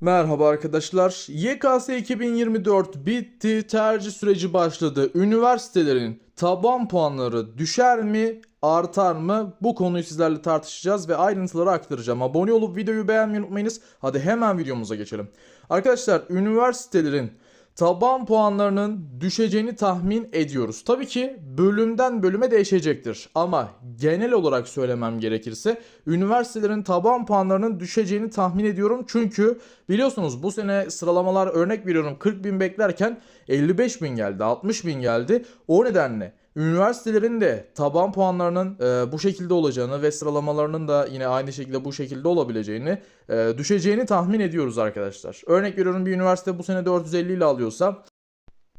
Merhaba arkadaşlar. YKS 2024 bitti. Tercih süreci başladı. Üniversitelerin taban puanları düşer mi? Artar mı? Bu konuyu sizlerle tartışacağız ve ayrıntıları aktaracağım. Abone olup videoyu beğenmeyi unutmayınız. Hadi hemen videomuza geçelim. Arkadaşlar üniversitelerin taban puanlarının düşeceğini tahmin ediyoruz. Tabii ki bölümden bölüme değişecektir. Ama genel olarak söylemem gerekirse üniversitelerin taban puanlarının düşeceğini tahmin ediyorum. Çünkü biliyorsunuz bu sene sıralamalar örnek veriyorum 40 bin beklerken 55 bin geldi 60 bin geldi. O nedenle üniversitelerin de taban puanlarının e, bu şekilde olacağını ve sıralamalarının da yine aynı şekilde bu şekilde olabileceğini, e, düşeceğini tahmin ediyoruz arkadaşlar. Örnek veriyorum bir üniversite bu sene 450 ile alıyorsa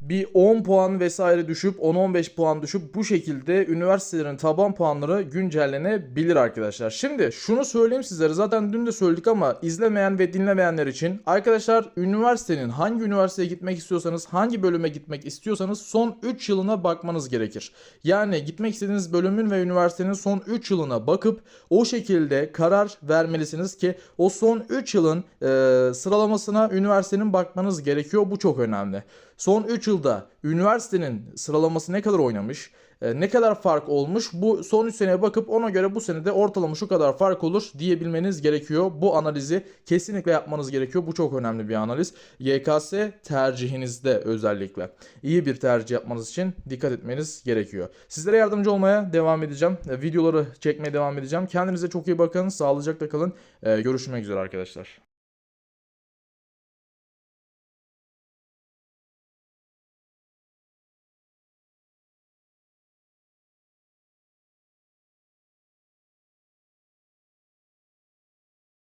bir 10 puan vesaire düşüp 10-15 puan düşüp bu şekilde üniversitelerin taban puanları güncellenebilir arkadaşlar. Şimdi şunu söyleyeyim sizlere zaten dün de söyledik ama izlemeyen ve dinlemeyenler için arkadaşlar üniversitenin hangi üniversiteye gitmek istiyorsanız hangi bölüme gitmek istiyorsanız son 3 yılına bakmanız gerekir. Yani gitmek istediğiniz bölümün ve üniversitenin son 3 yılına bakıp o şekilde karar vermelisiniz ki o son 3 yılın e, sıralamasına üniversitenin bakmanız gerekiyor. Bu çok önemli. Son 3 yılda üniversitenin sıralaması ne kadar oynamış, e, ne kadar fark olmuş bu son 3 seneye bakıp ona göre bu senede ortalama şu kadar fark olur diyebilmeniz gerekiyor. Bu analizi kesinlikle yapmanız gerekiyor. Bu çok önemli bir analiz. YKS tercihinizde özellikle iyi bir tercih yapmanız için dikkat etmeniz gerekiyor. Sizlere yardımcı olmaya devam edeceğim. E, Videoları çekmeye devam edeceğim. Kendinize çok iyi bakın. Sağlıcakla kalın. E, Görüşmek üzere arkadaşlar.